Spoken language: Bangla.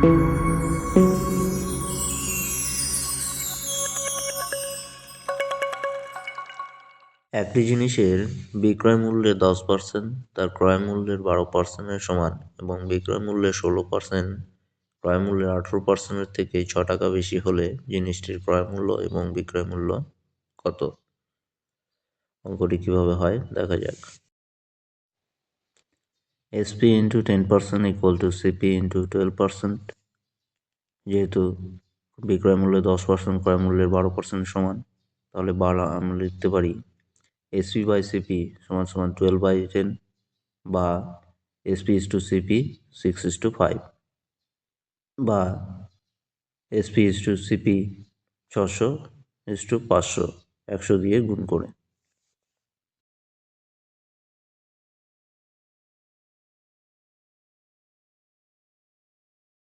একটি জিনিসের বিক্রয় মূল্যের দশ পার্সেন্ট, তার ক্রয় মূল্যের বারো পার্সেন্টের সমান এবং বিক্রয় মূল্যের ষোলো পার্সেন্ট, ক্রয় মূল্যের আঠেরো পার্সেন্টের থেকে ছ টাকা বেশি হলে জিনিসটির ক্রয় মূল্য এবং বিক্রয় মূল্য কত? অঙ্কটি কীভাবে হয়? দেখা যাক। SP into ten percent equal to CP into twelve percent যেহেতু বিক্রয় মূল্য দশ পার্সেন্ট ক্রয় মূল্যের বারো পার্সেন্ট সমান, তাহলে বারো আমরা লিখতে পারি এসপি বাই সিপি সমান সমান টুয়েলভ বাই টেন বা SP is to CP six is to five বা এসপি ইস টু সিপি ছশো ইস টু পাঁচশো, একশো দিয়ে গুণ করে।